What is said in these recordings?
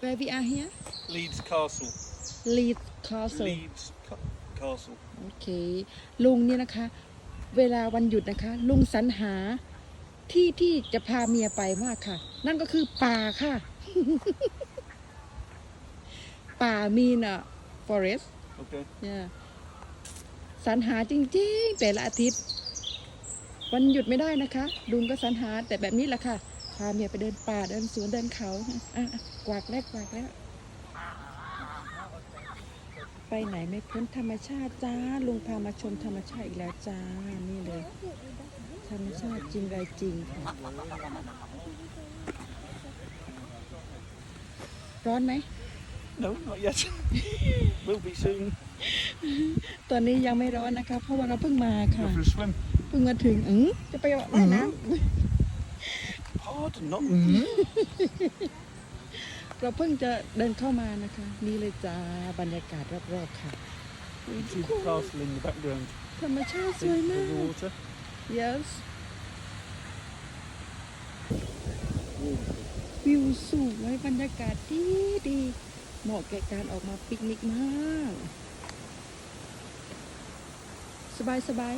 where we are here Leeds Castle. Leeds Castle Leeds Ca- Castle. โอเค ลุงเนี่ยนะคะ เวลาวันหยุดนะคะ ลุงสรรหาที่ที่จะพาเมียไปมากค่ะ นั่นก็คือป่าค่ะ ป่ามีน่ะ forest Okay. เนี่ยสรรหาจริงๆ แต่ละอาทิตย์ วันหยุดไม่ได้นะคะ ลุงก็สรรหาแต่แบบนี้แหละค่ะ พาเมียไปเดินป่าเดินสวนเดินเขาอะอะกวากแล้วกวากแล้ว ไปไหนไม่พ้นธรรมชาติจ้า ลุงพามาชมธรรมชาติอีกแล้วจ้า นี่เลย ธรรมชาติจริงไรจริงค่ะร้อนไหม No, not yet. Will be soon. ตอนนี้ยังไม่ร้อนนะคะ เพราะว่าเราเพิ่งมา Go ค่ะ for a swim. เพิ่งมาถึงอือจะไปว่ายน้ Pardon, not. ำเราเพิ่งจะเดินเข้ามานะคะ นี่เลยจ้าบรรยากาศรอบๆค่ะอุ๊ยทุ See ก the คน castle in the background. ธรรมชาติส See วย the มาก water. yes วิวสวยบรรยากาศดีดีเหมาะแก่การออกมาปิกนิกมาก สบายสบาย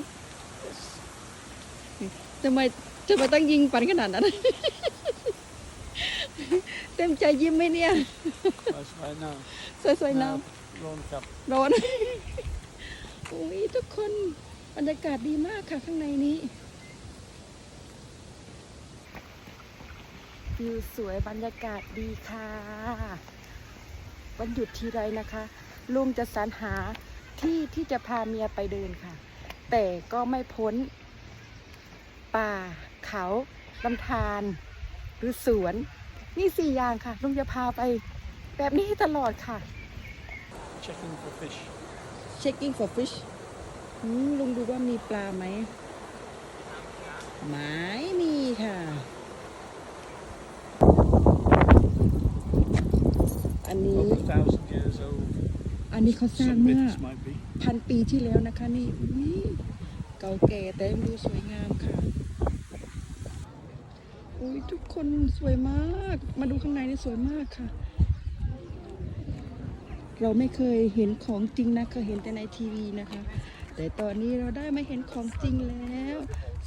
ทำไมทำไมต้องยิงปันขนาดนั้น เต็มใจยิ้มไหมเนี่ย That's right now. สวยๆน้ Ron Cap. ำร้อนอุ้ยทุกคนบรรยากาศดีมากค่ะข้างในนี้วิวสวยบรรยากาศดีค่ะ วันหยุดทีไรนะคะ ลุงจะสรรหาที่ที่จะพาเมียไปเดินค่ะ แต่ก็ไม่พ้น ป่า เขาลำธารหรือสวน นี่สี่อย่างค่ะ ลุงจะพาไปแบบนี้ตลอดค่ะ Checking for fish. checking for fish อืมลุงดูว่ามีปลาไหมไม่มีค่ะ อันนี้ Over a thousand years old. อันนี้เขาสร้าง Some เมื่อ myths might be. พันปีที่แล้วนะคะนี่อุ๊ยเก่าแก่แต่ยังดูสวยงามค่ะ อุ้ยทุกคนสวยมาก มาดูข้างในนี่สวยมากค่ะ เราไม่เคยเห็นของจริงนะเคยเห็นแต่ในทีวีนะคะ แต่ตอนนี้เราได้มาเห็นของจริงแล้ว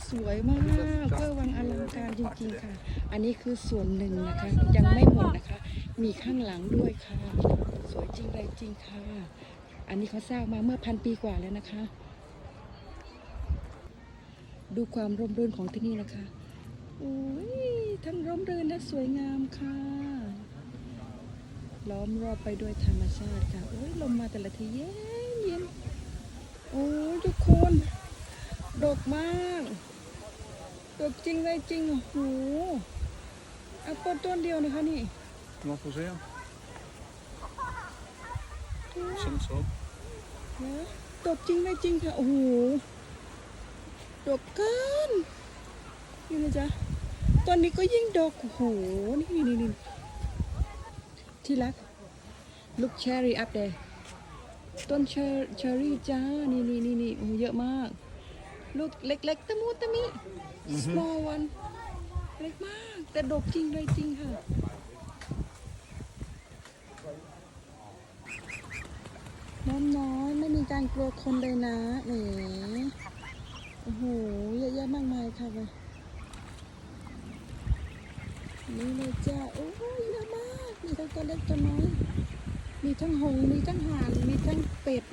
สวยมากเพื่อวังอลังการจริงๆค่ะ อันนี้คือส่วนหนึ่งนะคะ ยังไม่หมดนะคะ มีข้างหลังด้วยค่ะ สวยจริงไรจริงค่ะ อันนี้เขาสร้างมาเมื่อพันปีกว่าแล้วนะคะ ดูความร่มรื่นของที่นี่นะคะอ้ยทั้งร่มรื่น และสวยงามค่ะ ล้อมรอบไปด้วยธรรมชาติค่ะโอ้ยลมมาแต่ละทีเย็นเย็นโอ้ยทุกคนดกมากดกจริงเลยจริงโอ้โหแอปเปิลต้นเดียวนะคะนี่ Some apples here. Some sort. นะดกจริงเลยจริงค่ะโอ้โหดกเกินนี่นะจ๊ะ ตอนนี้ก็ยิ่งดกโอ้โหนี่นี่นี่นี่ที่รัก ลูกเชอรี่อัพเดย์ต้นเชอร์เชอรี่จ้า นี่นี่นี่นี่โอ้โหเยอะมาก ลูกเล็กๆตะมูตะมิ small one เล็กมาก แต่ดกจริงเลยจริงค่ะ น้องน้อยไม่มีการกลัวคนเลยนะแหมโอ้โห เยอะแยะมากมายค่ะเลย นี่เลยจ้าโอ้ยเยอะมาก มีทั้งตัวเล็กตัวน้อย มีทั้งหง มีทั้งห่าน มีทั้งเป็ด